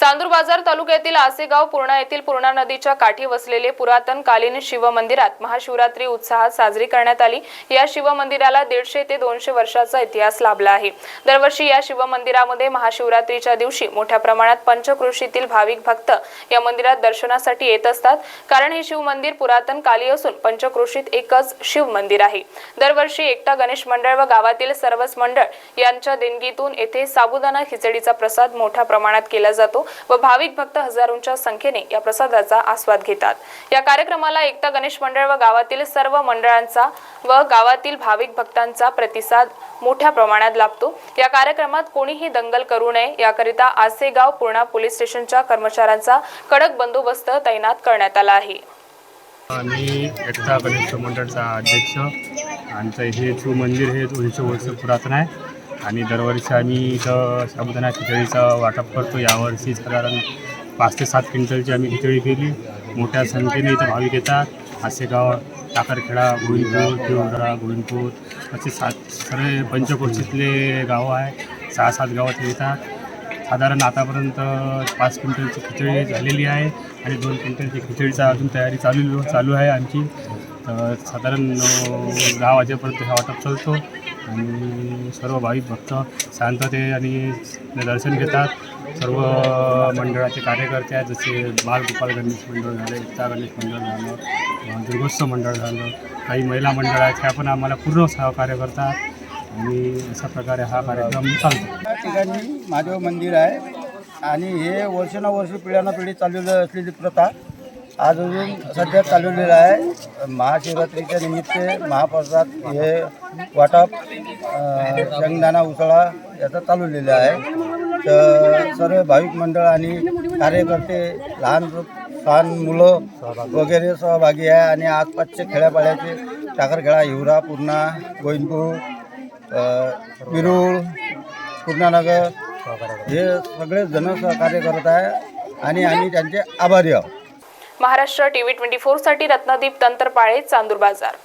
चांदूर बाजार तालुक्यातील आसेगाव पूर्णा येथील पूर्णा नदीच्या काठी वसलेले पुरातन कालीन शिवमंदिरात महाशिवरात्री उत्साहात साजरी करण्यात आली. या शिवमंदिराला दीडशे ते दोनशे वर्षाचा इतिहास लाभला आहे. दरवर्षी या शिवमंदिरामध्ये महाशिवरात्रीच्या दिवशी मोठ्या प्रमाणात पंचकृषीतील भाविक भक्त या मंदिरात दर्शनासाठी येत असतात. कारण हे शिवमंदिर पुरातन काली असून पंचकृषीत एकच शिव मंदिर आहे. दरवर्षी एकटा गणेश मंडळ व गावातील सर्वच मंडळ यांच्या देणगीतून येथे साबुदाणा खिचडीचा प्रसाद मोठ्या प्रमाणात केला जातो. व भाविक भक्त हजारोंच्या संख्येने या प्रसादाचा आस्वाद घेतात. या कार्यक्रमाला एकता गणेश मंडळ व गावातील सर्व मंडळांचा व गावातील भाविक भक्तांचा प्रतिसाद मोठ्या प्रमाणात लाभतो. या कार्यक्रमात कोणीही दंगल करू नये याकरिता आसेगाव पूर्णा पोलीस स्टेशनच्या कर्मचाऱ्यांचा कडक बंदोबस्त तैनात करण्यात आला आहे. आणि एकता गणेश मंडळचा अध्यक्ष. आमचं हे शिवमंदिर हे दोनशे वर्ष पुरातन आहे. आणि दरवर्षी आम्ही इथं साबुदाणा खिचडीचा वाटप करतो. यावर्षी साधारण पाच ते सात क्विंटलची आम्ही खिचडी केली. मोठ्या संख्येने इथं भाविक येतात. आसेगाव टाकरखेडा गोविंदपूर देवरा गोविंदपूर असे सात सर्व पंचकोशीतले गावं आहे सहा सात गावात येतात. साधारण आतापर्यंत पाच क्विंटलची खिचडी झालेली आहे आणि दोन क्विंटलची खिचडीचा अजून तयारी चालू चालू आहे आमची. तर साधारण दहा वाजेपर्यंत हा वाटप चालतो. आणि सर्व भाविक भक्त शांतते आणि दर्शन घेतात. सर्व मंडळाचे कार्यकर्ते आहेत जसे बालगोपाल गणेश मंडळ झालं एकता गणेश मंडळ झालं दुर्गोत्सव मंडळ झालं काही महिला मंडळ आहेत त्या पण आम्हाला पूर्ण सहकार्य करतात. आणि अशा प्रकारे हा कार्यक्रम चालतो. या ठिकाणी महादेव मंदिर आहे. आणि हे वर्षानुवर्ष पिढ्यानं पिढी चाललेलं असलेली प्रथा आज अजून सध्या चालवलेलं आहे. महाशिवरात्रीच्या निमित्त महाप्रसाद हे वाटप शेंगदाणा उसळा याचं चालवलेलं आहे. तर सर्व भाविक मंडळ आणि कार्यकर्ते लहान लहान मुलं वगैरे सहभागी आहे आणि आसपासचे खेड्यापाड्याचे साखरखेळा हिवरा पूर्णा गोविंदपूर अ, विरूळ पूर्णानगर हे सगळे जण सहकार्य करत आहे आणि आम्ही त्यांचे आभारी आहोत. महाराष्ट्र टीव्ही ट्वेंटी फोरसाठी रत्नदीप तंत्रपाळे चांदूर बाजार.